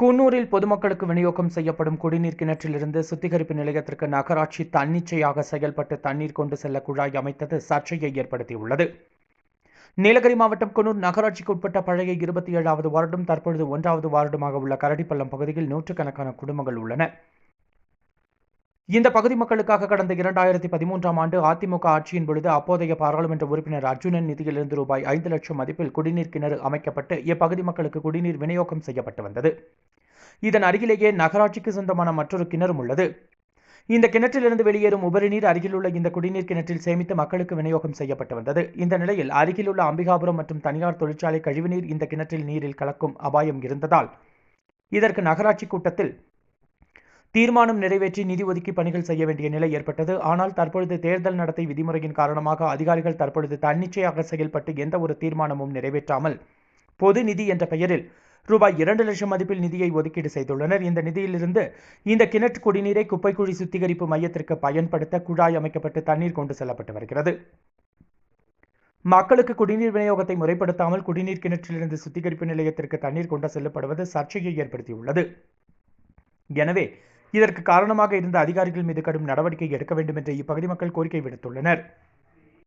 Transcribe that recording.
குன்னூரில் பொதுமக்களுக்கு விநியோகம் செய்யப்படும் குடிநீர் கிணற்றிலிருந்து சுத்திகரிப்பு நிலையத்திற்கு நகராட்சி தன்னிச்சையாக செயல்பட்டு தண்ணீர் கொண்டு செல்ல குழாய் அமைத்தது சர்ச்சையை ஏற்படுத்தியுள்ளது. நீலகிரி மாவட்டம் குன்னூர் நகராட்சிக்கு உட்பட்ட பழைய இருபத்தி ஏழாவது வார்டும் தற்பொழுது ஒன்றாவது வார்டுமாக உள்ள கரடிப்பள்ளம் பகுதியில் நூற்றுக்கணக்கான குடும்பங்கள் உள்ளன. இந்த பகுதி மக்களுக்காக கடந்த இரண்டாயிரத்தி பதிமூன்றாம் ஆண்டு அதிமுக ஆட்சியின் பொழுது அப்போதைய பாராளுமன்ற உறுப்பினர் அர்ஜுனன் நிதியிலிருந்து ரூபாய் ஐந்து லட்சம் மதிப்பில் குடிநீர் கிணறு அமைக்கப்பட்டு இப்பகுதி மக்களுக்கு குடிநீர் விநியோகம் செய்யப்பட்டு வந்தது. இதன் அருகிலேயே நகராட்சிக்கு சொந்தமான மற்றொரு கிணறும் உள்ளது. இந்த கிணற்றிலிருந்து வெளியேறும் உபரி நீர் அருகிலுள்ள இந்த குடிநீர் கிணற்றில் சேமித்து மக்களுக்கு விநியோகம் செய்யப்பட்டு வந்தது. இந்த நிலையில் அருகிலுள்ள அம்பிகாபுரம் மற்றும் தனியார் தொழிற்சாலை கழிவுநீர் இந்த கிணற்றில் நீரில் கலக்கும் அபாயம் இருந்ததால் இதற்கு நகராட்சி கூட்டத்தில் தீர்மானம் நிறைவேற்றி நிதி ஒதுக்கி பணிகள் செய்ய வேண்டிய நிலை ஏற்பட்டது. ஆனால் தற்பொழுது தேர்தல் நடத்தை விதிமுறையின் காரணமாக அதிகாரிகள் தற்பொழுது தன்னிச்சையாக செயல்பட்டு எந்த ஒரு தீர்மானமும் நிறைவேற்றாமல் பொது நிதி என்ற பெயரில் ரூபாய் இரண்டு லட்சம் மதிப்பில் நிதியை ஒதுக்கீடு செய்துள்ளனர். இந்த நிதியிலிருந்து இந்த கிணற்று குடிநீரை குப்பைக்குழி சுத்திகரிப்பு மையத்திற்கு பயன்படுத்த குழாய் அமைக்கப்பட்டு தண்ணீர் கொண்டு செல்லப்பட்டு வருகிறது. மக்களுக்கு குடிநீர் விநியோகத்தை முறைப்படுத்தாமல் குடிநீர் கிணற்றிலிருந்து சுத்திகரிப்பு நிலையத்திற்கு தண்ணீர் கொண்டு செல்லப்படுவது சர்ச்சையை ஏற்படுத்தியுள்ளது. எனவே இதற்கு காரணமாக இருந்த அதிகாரிகள் மீது கடும் நடவடிக்கை எடுக்க வேண்டும் என்று இப்பகுதி மக்கள் கோரிக்கை விடுத்துள்ளனர்.